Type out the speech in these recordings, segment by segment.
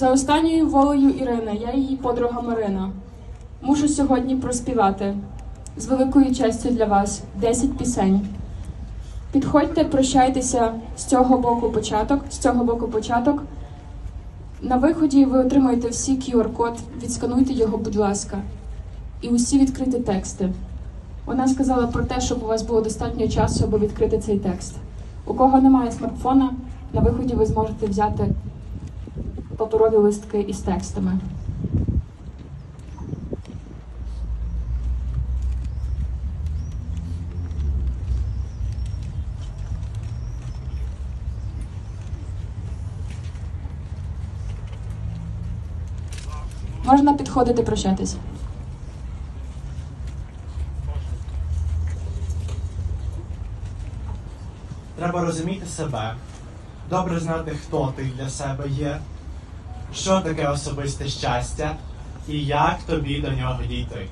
За останньою волею Ірини, я її подруга Марина. Мушу сьогодні проспівати з великою честю для вас 10 пісень. Підходьте, прощайтеся з цього боку початок, з цього боку початок. На виході ви отримаєте всі QR-код, відскануйте його, будь ласка, і усі відкриті тексти. Вона сказала про те, щоб у вас було достатньо часу, аби відкрити цей текст. У кого немає смартфона, на виході ви зможете взяти паперові листки із текстами. Можна підходити прощатись. Треба розуміти себе, добре знати, хто ти для себе є, що таке особисте щастя і як тобі до нього дійти.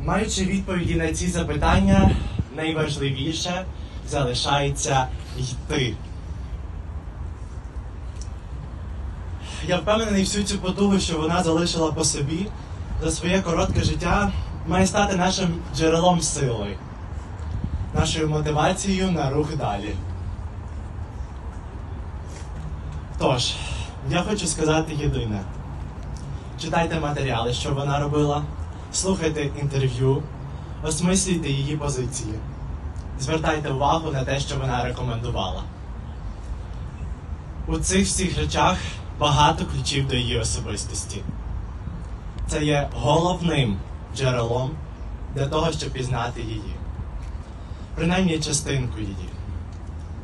Маючи відповіді на ці запитання, найважливіше залишається йти. Я впевнений всю цю потугу, що вона залишила по собі за своє коротке життя, має стати нашим джерелом сили нашою мотивацією на рух далі. Тож, я хочу сказати єдине: читайте матеріали, що вона робила, слухайте інтерв'ю, осмислюйте її позиції, звертайте увагу на те, що вона рекомендувала. У цих всіх речах багато ключів до її особистості. Це є головним джерелом для того, щоб пізнати її принаймні частинку її.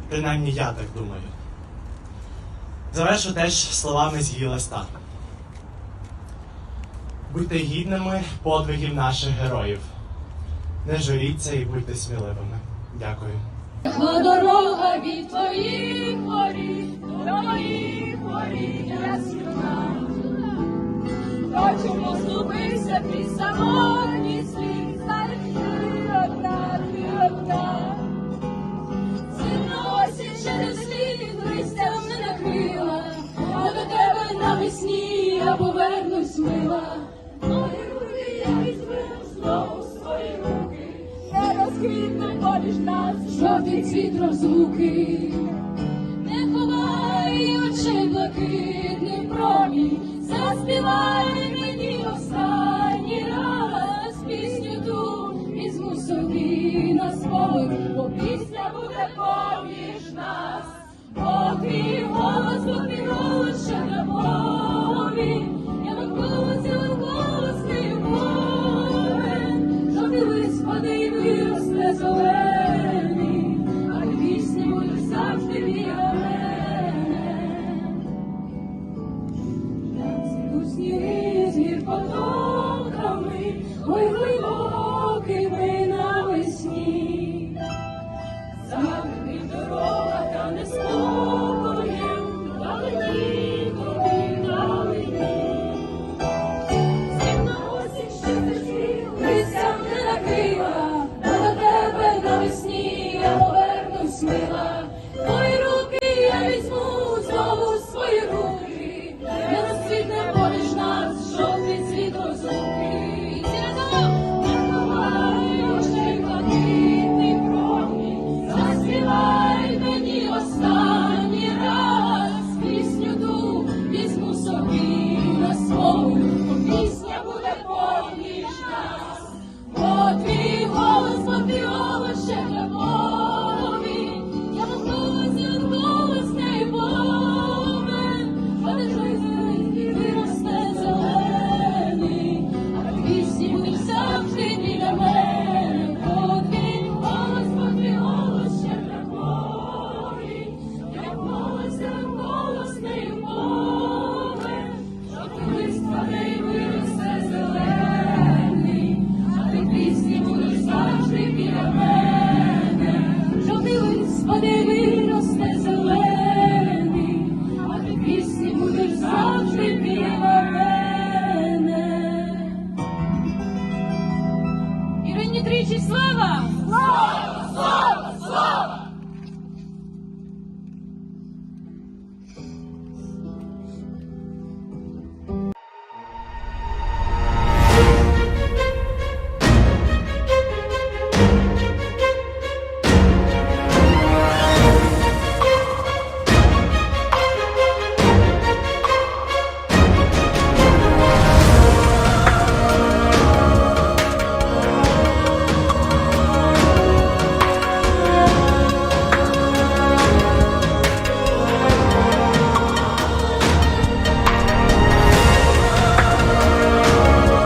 Принаймні я так думаю. Завершу теж словами з її листа. Будьте гідними подвигів наших героїв. Не журіться і будьте сміливими. Дякую. Дорога від твоїх воріт до моїх воріт ясна. Хочу поступися крізь самотній повернусь мила. Мої руки я візьму знову свої руки, не розквітне поміж нас жовтий цвіт розлуки. Не ховай очей блакитний промінь, заспівай